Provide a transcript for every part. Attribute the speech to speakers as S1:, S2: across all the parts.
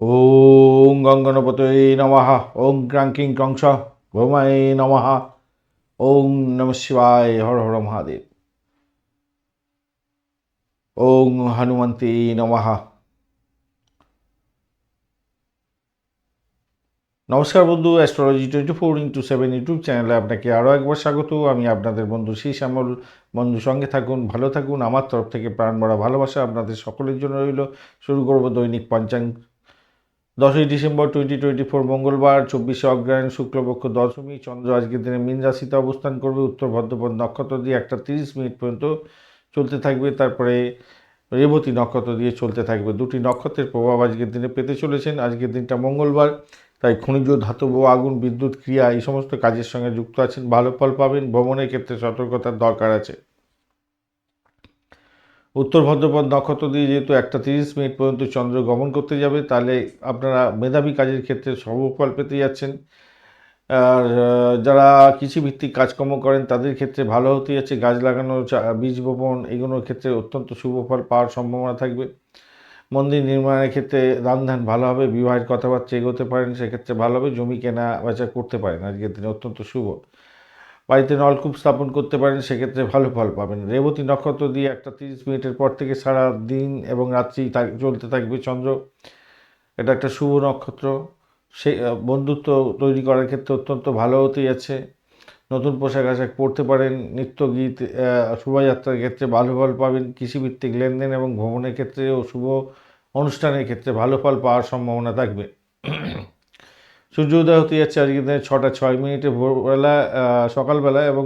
S1: ওং গঙ্গনপতয়ে নমঃ। ওং ক্রাঙ্কিং ক্রংশ ভৌমায় নমঃ। ওং নম শিবায় হর হর মহাদেব। ওং হনুমন্তে নমঃ। নমস্কার বন্ধু astrology twenty four into seven YouTube চ্যানেলে আপনাকে আরও একবার স্বাগত। আমি আপনাদের বন্ধু শ্রী শ্যামল। বন্ধু, সঙ্গে থাকুন, ভালো থাকুন। আমার তরফ থেকে প্রাণ ভরা ভালোবাসা আপনাদের সকলের জন্য রইল। শুরু করব দৈনিক পঞ্চাঙ্গ দশই ডিসেম্বর টোয়েন্টি টোয়েন্টি ফোর মঙ্গলবার, চব্বিশে অগ্রহায়ণ, শুক্লপক্ষ, দশমী, চন্দ্র আজকের দিনে মীন রাশিতে অবস্থান করবে। উত্তর ভদ্রপদ নক্ষত্র দিয়ে একটা তিরিশ মিনিট পর্যন্ত চলতে থাকবে। তারপরে রেবতী নক্ষত্র দিয়ে চলতে থাকবে। দুটি নক্ষত্রের প্রভাব আজকের দিনে পেতে চলেছেন। আজকের দিনটা মঙ্গলবার, তাই খনিজ, ধাতব, আগুন, বিদ্যুৎ, ক্রিয়া এই সমস্ত কাজের সঙ্গে যুক্ত আছেন। ভালো ফল পাবেন। ভ্রমণের ক্ষেত্রে সতর্কতার দরকার আছে। উত্তর ভদ্রপদ নক্ষত্র দিয়ে যেহেতু একটা তিরিশ মিনিট পর্যন্ত চন্দ্র গমন করতে যাবে, তাহলে আপনারা মেধাবী কাজের ক্ষেত্রে সর্বফল পেতে যাচ্ছেন। আর যারা কৃষিভিত্তিক কাজকর্ম করেন, তাদের ক্ষেত্রে ভালো হতে যাচ্ছে। গাছ লাগানো বীজ বপন এগুলোর ক্ষেত্রে অত্যন্ত শুভ ফল পাওয়ার সম্ভাবনা থাকবে। মন্দির নির্মাণের ক্ষেত্রে দান ধ্যান ভালো হবে, বিবাহের কথাবার্তা এগোতে পারেন, সেক্ষেত্রে ভালো হবে। জমি কেনা বেচা করতে পারেন, আজকের দিনে অত্যন্ত শুভ। বাড়িতে নলকূপ স্থাপন করতে পারেন, সেক্ষেত্রে ভালো ফল পাবেন। রেবতী নক্ষত্র দিয়ে একটা তিরিশ মিনিটের পর থেকে সারা দিন এবং রাত্রি চলতে থাকবে চন্দ্র। এটা একটা শুভ নক্ষত্র। সে বন্ধুত্ব তৈরি করার ক্ষেত্রে অত্যন্ত ভালো হতে যাচ্ছে নতুন পোশাক আশাক পরতে পারেন, নৃত্য গীত শোভাযাত্রার ক্ষেত্রে ভালো ফল পাবেন, কৃষিভিত্তিক লেনদেন এবং ভ্রমণের ক্ষেত্রে ও শুভ অনুষ্ঠানের ক্ষেত্রে ভালো ফল পাওয়ার সম্ভাবনা থাকবে। সূর্য উদয় হতে যাচ্ছে আজকের দিনে ছটা ছয় মিনিটে ভোরবেলা সকালবেলা এবং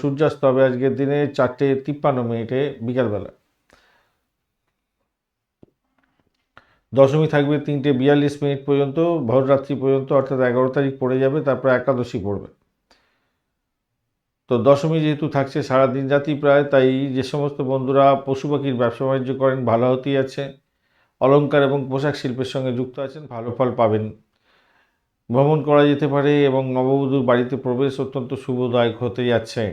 S1: সূর্যাস্ত হবে আজকের দিনে চারটে তিপ্পান্ন মিনিটে বিকালবেলা। দশমী থাকবে তিনটে বিয়াল্লিশ মিনিট পর্যন্ত, ভোররাত্রি পর্যন্ত, অর্থাৎ এগারো তারিখ পড়ে যাবে, তারপর একাদশী পড়বে। তো দশমী যেহেতু থাকছে সারা দিন রাতি প্রায়, তাই যে সমস্ত বন্ধুরা পশু পাখির ব্যবসা বাণিজ্য করেন, ভালো হতেই আছে অলংকার এবং পোশাক শিল্পের সঙ্গে যুক্ত আছেন, ভালো ফল পাবেন ভ্রমণ করা যেতে পারে এবং নববধূর বাড়িতে প্রবেশ অত্যন্ত শুভদায়ক হতে যাচ্ছে।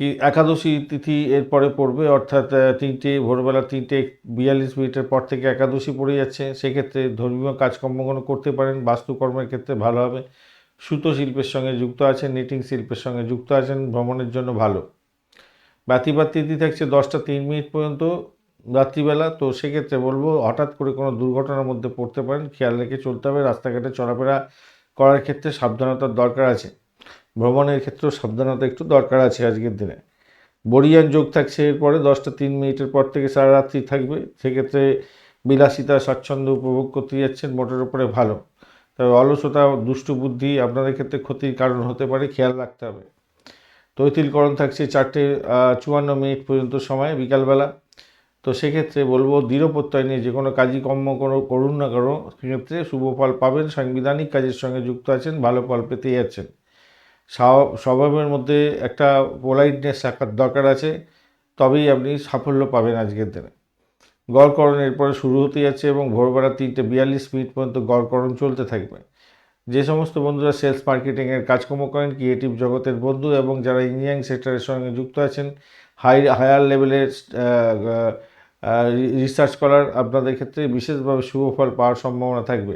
S1: কি একাদশী তিথি এরপরে পড়বে, অর্থাৎ তিনটে, ভোরবেলা তিনটে বিয়াল্লিশ মিনিটের পর থেকে একাদশী পড়ে যাচ্ছে। সেক্ষেত্রে ধর্মীয় কাজকর্মগুলো করতে পারেন, বাস্তুকর্মের ক্ষেত্রে ভালো হবে। সুতো শিল্পের সঙ্গে যুক্ত আছেন নিটিং শিল্পের সঙ্গে যুক্ত আছেন, ভ্রমণের জন্য ভালো। ব্যতিপাত তিথি থাকছে দশটা তিন মিনিট পর্যন্ত। রাত্রিবেলা, তো সেক্ষেত্রে বলব হঠাৎ করে কোনো দুর্ঘটনার মধ্যে পড়তে পারেন। খেয়াল রেখে চলতে হবে। রাস্তাঘাটে চলাফেরা করার ক্ষেত্রে সাবধানতার দরকার আছে। ভ্রমণের ক্ষেত্রেও সাবধানতা একটু দরকার আছে আজকের দিনে। বরিয়ান যোগ থাকছে, এরপরে দশটা তিন মিনিটের পর থেকে সারা রাত্রি থাকবে। সেক্ষেত্রে বিলাসিতা, স্বাচ্ছন্দ্য উপভোগ করতে যাচ্ছেন, মোটের উপরে ভালো। তবে অলসতা, দুষ্টু বুদ্ধি আপনাদের ক্ষেত্রে ক্ষতির কারণ হতে পারে, খেয়াল রাখতে হবে। তৈতিলকরণ থাকছে চারটে চুয়ান্ন মিনিট পর্যন্ত সময়, বিকালবেলা। তো সেক্ষেত্রে বলব দৃঢ় প্রত্যয় নিয়ে যে কোনো কাজই কর্ম করো, করুন না করো, সেক্ষেত্রে শুভ ফল পাবেন, সাংবিধানিক কাজের সঙ্গে যুক্ত আছেন, ভালো ফল পেতেই স্বভাব- স্বভাবের মধ্যে একটা পোলাইটনেস রাখার দরকার আছে, তবেই আপনি সাফল্য পাবেন আজকের দিনে। গড়করণ এরপরে শুরু হতে যাচ্ছে এবং ভোরবেলা তিনটে বিয়াল্লিশ মিনিট পর্যন্ত গড়করণ চলতে থাকবে। যে সমস্ত বন্ধুরা সেলস মার্কেটিংয়ের কাজকর্ম করেন ক্রিয়েটিভ জগতের বন্ধু এবং যারা ইঞ্জিনিয়ারিং সেক্টরের সঙ্গে যুক্ত আছেন হাই হায়ার লেভেলের রিসার্চ করার আপনাদের ক্ষেত্রে বিশেষভাবে শুভ ফল পাওয়ার সম্ভাবনা থাকবে।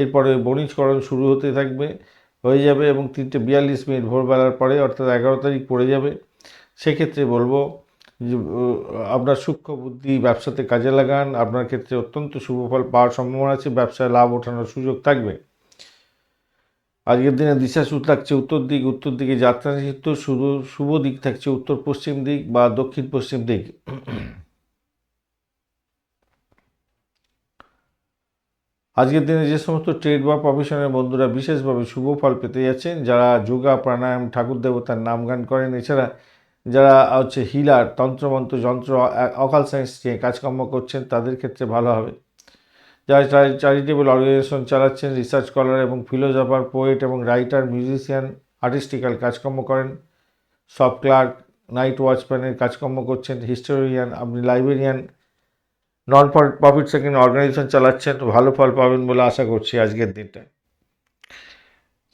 S1: এরপরে বণিজকরণ শুরু হতে থাকবে, হয়ে যাবে এবং তিনটে বিয়াল্লিশ মিনিট ভোরবেলার পরে অর্থাৎ এগারো তারিখ পড়ে যাবে। সেক্ষেত্রে বলব যে আপনার সূক্ষ্ম বুদ্ধি ব্যবসাতে কাজে লাগান, আপনার ক্ষেত্রে অত্যন্ত শুভ ফল পাওয়ার সম্ভাবনা আছে, ব্যবসায় লাভ ওঠানোর সুযোগ থাকবে। আজকের দিনে দিশাসু থাকছে উত্তর দিক, উত্তর দিকে যাত্রা শুধু শুভ দিক থাকছে উত্তর পশ্চিম দিক বা দক্ষিণ পশ্চিম দিক। আজকের দিনে যে সমস্ত ট্রেড বা প্রফেশনের বন্ধুরা বিশেষভাবে শুভ ফল পেতে যাচ্ছেন, যারা যোগা, প্রাণায়াম, ঠাকুর দেবতার নাম গান করেন, এছাড়া যারা হচ্ছে হিলার, তন্ত্রমন্ত্র, যন্ত্র, অকাল সায়েন্স নিয়ে কাজকর্ম করছেন, তাদের ক্ষেত্রে ভালো হবে। যারা চ্যারিটেবল অর্গানাইজেশন চালাচ্ছেন রিসার্চ স্কলার এবং ফিলোজফার পোয়েট এবং রাইটার মিউজিশিয়ান আর্টিস্টিক্যাল কাজকর্ম করেন সব ক্লার্ক নাইট ওয়াচম্যানের কাজকর্ম করছেন হিস্টোরিয়ান আপনি librarian non profit second organisation চালাচ্ছেন, তো ভালো ফল পাবেন বলে আশা করছি আজকের দিনটা।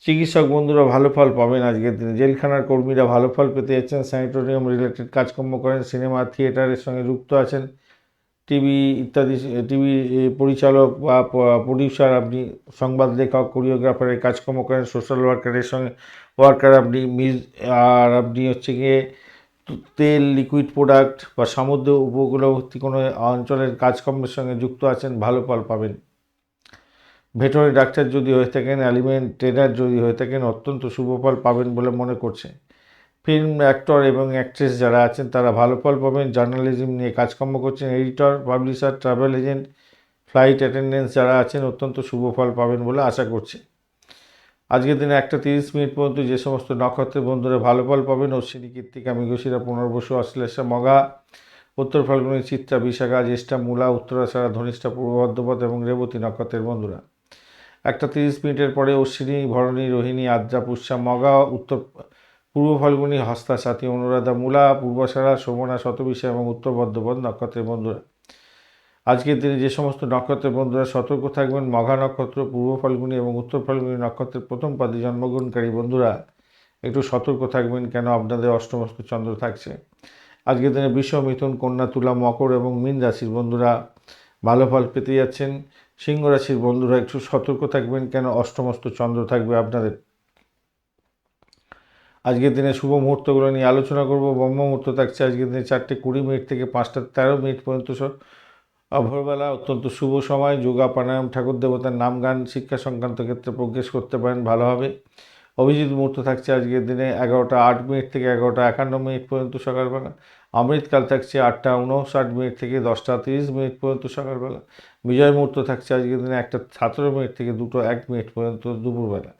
S1: চিকিৎসক বন্ধুরা ভালো ফল পাবেন আজকের দিনে। জেলখানার কর্মীরা ভালো ফল পেতে যাচ্ছেন স্যানিটোরিয়াম রিলেটেড কাজকর্ম করেন সিনেমা থিয়েটারের সঙ্গে যুক্ত আছেন। টিভি ইত্যাদি টিভি পরিচালক বা প্রডিউসার আপনি, সংবাদ লেখক কোরিওগ্রাফারের কাজকর্ম করেন সোশ্যাল ওয়ার্কারের সঙ্গে ওয়ার্কার আপনি মিউজ আর আপনি হচ্ছে গিয়ে তেল লিকুইড প্রোডাক্ট বা সমুদ্র উপকূলবর্তী কোনো অঞ্চলের কাজকর্মের সঙ্গে যুক্ত আছেন, ভালো ফল পাবেন। ভেটরি ডাক্তার যদি হয়ে থাকেন, অ্যালিমেন্ট ট্রেনার যদি হয়ে থাকেন, অত্যন্ত শুভ ফল পাবেন বলে মনে করছে। ফিল্ম অ্যাক্টর এবং অ্যাক্ট্রেস যারা আছেন, তারা ভালো ফল পাবেন। জার্নালিজম নিয়ে কাজকর্ম করছেন, editor, publisher, travel agent, flight attendance যারা আছেন, অত্যন্ত শুভ ফল পাবেন বলে আশা করছে। আজকের দিনে একটা তিরিশ মিনিট পর্যন্ত যে সমস্ত নক্ষত্রের বন্ধুরা ভালো ফল পাবেন, অশ্বিনী কীর্তিকা মৃগশিরা, পুনর্বসু, অশ্লেষা, মগা, উত্তর ফাল্গুনি, চিত্রা, বিশাখা, জ্যেষ্ঠা, মূলা উত্তরাষাঢ়া ধনিষ্ঠা, পূর্ব বর্ধপদ এবং রেবতী নক্ষত্রের বন্ধুরা। একটা তিরিশ মিনিটের পরে অশ্বিনী, ভরণী, রোহিণী, আদ্রা, পুষ্যা, মগা, উত্তর পূর্ব ফাল্গুনি, হস্তা, সাথী, অনুরাধা, মূলা পূর্বাষাঢ়া শোভনা শতবিশা এবং উত্তর বর্ধপদ নক্ষত্রের বন্ধুরা। আজকের দিনে যে সমস্ত নক্ষত্রের বন্ধুরা সতর্ক থাকবেন, মঘা নক্ষত্র, পূর্ব ফাল্গুনি এবং উত্তর ফাল্গুনি নক্ষত্রের প্রথম পাদে জন্মগ্রহণকারী বন্ধুরা, একটু সতর্ক থাকবেন কেন আপনাদের অষ্টমস্ত চন্দ্র থাকছে। আজকের দিনে বিশ্ব, মিথুন, কন্যা, তুলা, মকর এবং মীন রাশির বন্ধুরা ভালো ফল পেতে যাচ্ছেন। সিংহ রাশির বন্ধুরা একটু সতর্ক থাকবেন কেন অষ্টমস্ত চন্দ্র থাকবে আপনাদের। আজকের দিনে শুভ মুহূর্তগুলো নিয়ে আলোচনা করব। ব্রহ্ম মুহূর্ত থাকছে আজকের দিনে চারটে কুড়ি মিনিট থেকে পাঁচটা তেরো মিনিট পর্যন্ত ভোরবেলা অত্যন্ত শুভ সময়। যোগা, প্রাণায়াম, ঠাকুর দেবতার নাম গান, শিক্ষা সংক্রান্ত ক্ষেত্রে প্রোগ্রেস করতে পারেন, ভালো হবে। অভিজিৎ মুহূর্ত থাকছে আজকের দিনে এগারোটা আট মিনিট থেকে এগারোটা একান্ন মিনিট পর্যন্ত সকালবেলা। অমৃতকাল থাকছে আটটা উনষাট মিনিট থেকে দশটা তিরিশ মিনিট পর্যন্ত সকালবেলা। বিজয় মুহূর্ত থাকছে আজকের দিনে একটা সতেরো মিনিট থেকে দুটো এক মিনিট পর্যন্ত দুপুরবেলা।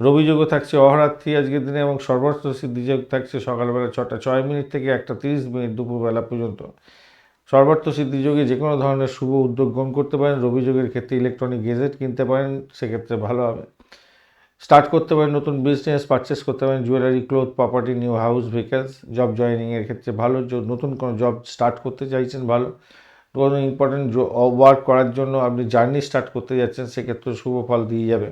S1: রবিযোগও থাকছে অহরাত্রি আজকের দিনে এবং সর্বস্ব সিদ্ধিযোগ থাকছে সকালবেলা ছটা ছয় মিনিট থেকে একটা তিরিশ মিনিট দুপুরবেলা পর্যন্ত। সর্বার্থ সিদ্ধিযোগে যে কোনো ধরনের শুভ উদ্যোগ গ্রহণ করতে পারেন। রবিযোগের ক্ষেত্রে ইলেকট্রনিক গেজেট কিনতে পারেন, সেক্ষেত্রে ভালো হবে। স্টার্ট করতে পারেন, নতুন বিজনেস পারচেস করতে পারেন jewellery cloth property new house vehicles job জয়েনিংয়ের ক্ষেত্রে ভালো। নতুন কোনো জব স্টার্ট করতে চাইছেন, ভালো। কোনো ইম্পর্টেন্ট ওয়ার্ক করার জন্য আপনি জার্নি স্টার্ট করতে যাচ্ছেন, সেক্ষেত্রে শুভ ফল দিয়ে যাবে।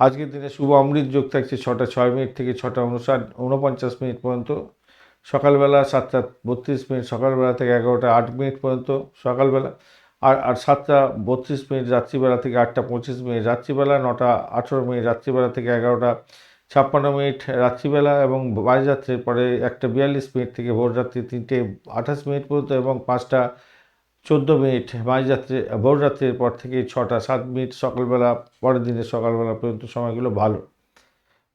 S1: আজকের দিনে শুভ অমৃত যোগ থাকছে ছটা ছয় মিনিট থেকে ছটা উনষাট, উনপঞ্চাশ মিনিট পর্যন্ত। সকালবেলা সাতটা বত্রিশ মিনিট, সকালবেলা থেকে এগারোটা আট মিনিট পর্যন্ত সকালবেলা। আর আর সাতটা বত্রিশ মিনিট রাত্রিবেলা থেকে আটটা পঁচিশ মিনিট, রাত্রিবেলা নটা আঠেরো মিনিট, রাত্রিবেলা থেকে এগারোটা ছাপ্পান্ন মিনিট রাত্রিবেলা এবং যাত্রীর পরে একটা বিয়াল্লিশ মিনিট থেকে ভোররাত্রি তিনটে আঠাশ মিনিট পর্যন্ত এবং পাঁচটা চোদ্দ মিনিট মাঝরাত্রি ভোররাত্রির পর থেকে ছটা সাত মিনিট সকালবেলা, পরের দিনের সকালবেলা পর্যন্ত সময়গুলো ভালো।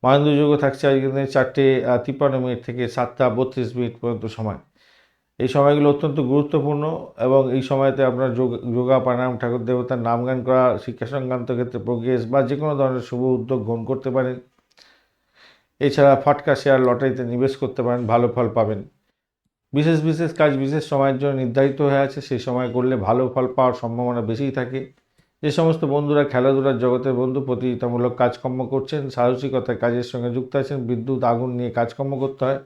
S1: মহেন্দ্রযোগ্য থাকছে আজকের দিনে চারটে তিপ্পান্ন মিনিট থেকে সাতটা বত্রিশ মিনিট পর্যন্ত সময়। এই সময়গুলো অত্যন্ত গুরুত্বপূর্ণ এবং এই সময়তে আপনার যোগ, যোগা, প্রাণায়াম, ঠাকুর দেবতার নাম গান করা, শিক্ষা সংক্রান্ত ক্ষেত্রে প্রোগ্রেস বা যে কোনো ধরনের শুভ উদ্যোগ গ্রহণ করতে পারেন। এছাড়া ফটকা, শেয়ার, লটারিতে নিবেশ করতে পারেন, ভালো ফল পাবেন। বিশেষ বিশেষ কাজ, বিশেষ সময়ের জন্য নির্ধারিত হয়ে আছে, সেই সময় করলে ভালো ফল পাওয়ার সম্ভাবনা বেশিই থাকে। যে সমস্ত বন্ধুরা খেলাধুলার জগতের বন্ধু প্রতিযোগিতামূলক কাজকর্ম করছেন সাহসিকতার কাজের সঙ্গে যুক্ত আছেন, বিদ্যুৎ, আগুন নিয়ে কাজকর্ম করতে হয়,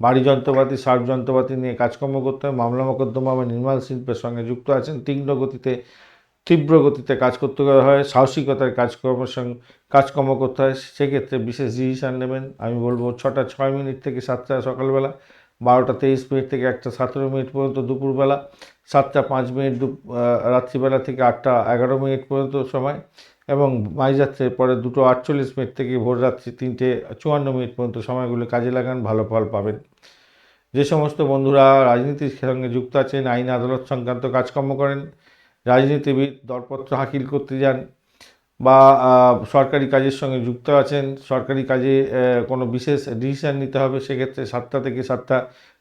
S1: বাড়ি যন্ত্রপাতি, সার যন্ত্রপাতি নিয়ে কাজকর্ম করতে হয়, মামলা মোকদ্দমা বা নির্মাণ শিল্পের সঙ্গে যুক্ত আছেন তীক্ষ্ণ গতিতে, তীব্র গতিতে কাজ করতে হয়, সাহসিকতার কাজকর্মের সঙ্গে কাজকর্ম করতে হয়, সেক্ষেত্রে বিশেষ ডিসিশান নেবেন। আমি বলব ছটা ছয় মিনিট থেকে সাতটা সকালবেলা। বারোটা তেইশ মিনিট থেকে একটা সতেরো মিনিট পর্যন্ত দুপুরবেলা, সাতটা পাঁচ মিনিট দু রাত্রিবেলা থেকে আটটা এগারো মিনিট পর্যন্ত সময় এবং মাঝরাত্রের পরে দুটো আটচল্লিশ মিনিট থেকে ভোর রাত্রি তিনটে চুয়ান্ন মিনিট পর্যন্ত সময়গুলো কাজে লাগান, ভালো ফল পাবেন। যে সমস্ত বন্ধুরা রাজনীতির সঙ্গে যুক্ত আছেন, আইন, আদালত সংক্রান্ত কাজকর্ম করেন, রাজনীতিবিদ, দরপত্র হাকিল করতে যান বা সরকারি কাজের সঙ্গে যুক্ত আছেন, সরকারি কাজে কোনো বিশেষ ডিসিশান নিতে হবে সেক্ষেত্রে সাতটা থেকে সাতটা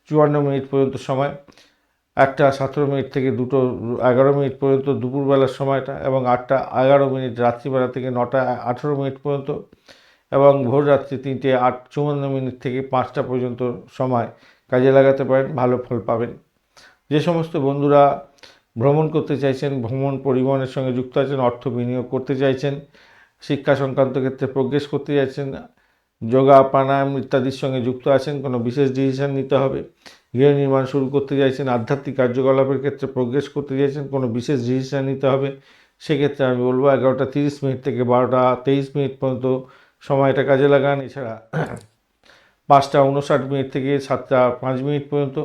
S1: চুয়ান্ন মিনিট পর্যন্ত সময়, একটা সতেরো মিনিট থেকে দুটো, এগারো মিনিট পর্যন্ত দুপুরবেলার সময়টা এবং আটটা এগারো মিনিট রাত্রিবেলা থেকে নটা আঠেরো মিনিট পর্যন্ত এবং ভোর রাত্রি তিনটে আট চুয়ান্ন মিনিট থেকে পাঁচটা পর্যন্ত সময় কাজে লাগাতে পারেন, ভালো ফল পাবেন। যে সমস্ত বন্ধুরা ভ্রমণ করতে চাইছেন, ভ্রমণ পরিবহনের সঙ্গে যুক্ত আছেন, অর্থ বিনিয়োগ করতে চাইছেন, শিক্ষা সংক্রান্ত ক্ষেত্রে প্রোগ্রেস করতে চাইছেন যোগা, প্রাণায়াম ইত্যাদির সঙ্গে যুক্ত আছেন, কোনো বিশেষ ডিসিশন নিতে হবে। গৃহ নির্মাণ শুরু করতে চাইছেন আধ্যাত্মিক কার্যকলাপের ক্ষেত্রে প্রোগ্রেস করতে চাইছেন কোনো বিশেষ ডিসিশন নিতে হবে। সেক্ষেত্রে আমি বলব এগারোটা তিরিশ মিনিট থেকে বারোটা তেইশ মিনিট পর্যন্ত সময়টা কাজে লাগান। এছাড়া পাঁচটা উনষাট মিনিট থেকে সাতটা পাঁচ মিনিট পর্যন্ত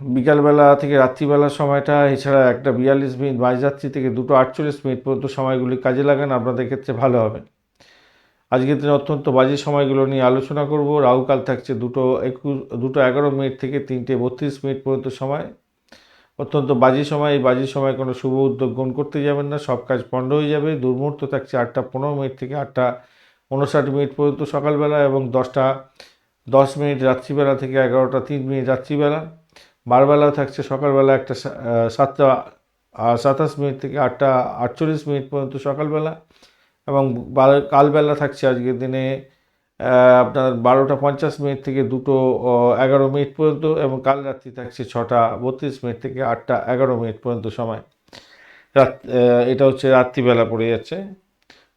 S1: বিকালবেলা থেকে রাত্রিবেলার সময়টা, এছাড়া একটা বিয়াল্লিশ মিনিট যাত্রী থেকে দুটো আটচল্লিশ মিনিট পর্যন্ত সময়গুলি কাজে লাগান, আপনাদের ক্ষেত্রে ভালো হবে। আজকের দিনে অত্যন্ত বাজে সময়গুলো নিয়ে আলোচনা করব। রাহুকাল থাকছে দুটো একুশ, দুটো এগারো মিনিট থেকে তিনটে বত্রিশ মিনিট পর্যন্ত সময়। অত্যন্ত বাজে সময়, এই বাজে সময় কোনো শুভ উদ্যোগ গ্রহণ করতে যাবেন না, সব কাজ পণ্ড হয়ে যাবে। দুর্মুহূর্ত থাকছে আটটা পনেরো মিনিট থেকে আটটা উনষাট মিনিট পর্যন্ত সকালবেলা এবং দশটা দশ মিনিট রাত্রিবেলা থেকে এগারোটা তিন মিনিট রাত্রিবেলা। বারবেলা থাকছে, সকালবেলা একটা সাতটা সাতাশ মিনিট থেকে আটটা, আটচল্লিশ মিনিট পর্যন্ত সকালবেলা এবং কালবেলা থাকছে আজকের দিনে আপনার বারোটা পঞ্চাশ মিনিট থেকে দুটো এগারো মিনিট পর্যন্ত এবং কাল রাত্রি থাকছে ছটা, বত্রিশ মিনিট থেকে আটটা, এগারো মিনিট পর্যন্ত সময়। রাত এটা হচ্ছে রাত্রিবেলা পড়ে যাচ্ছে,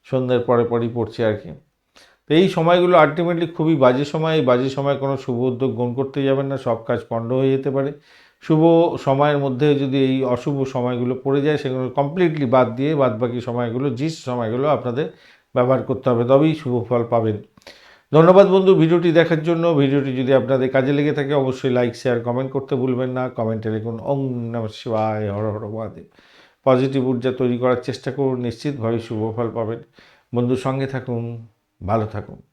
S1: সন্ধ্যের পরে পরই পড়ছে আর কি। তো এই সময়গুলো আলটিমেটলি খুবই বাজে সময়। এই বাজে সময় কোনো শুভ উদ্যোগ গ্রহণ করতে যাবেন না, সব কাজ পণ্ড হয়ে যেতে পারে। শুভ সময়ের মধ্যে যদি এই অশুভ সময়গুলো পড়ে যায়, সেগুলো কমপ্লিটলি বাদ দিয়ে বাদ বাকি সময়গুলো যে সময়গুলো আপনাদের ব্যবহার করতে হবে, তবেই শুভ ফল পাবেন। ধন্যবাদ বন্ধু ভিডিওটি দেখার জন্য। ভিডিওটি যদি আপনাদের কাজে লেগে থাকে, অবশ্যই লাইক শেয়ার কমেন্ট করতে ভুলবেন না। কমেন্টে লিখুন ওং নম শিবায়, হর হর মহাদেব। পজিটিভ ঊর্জা তৈরি করার চেষ্টা করুন, নিশ্চিতভাবে শুভ ফল পাবেন। বন্ধুর সঙ্গে থাকুন। ভালো থাকুন।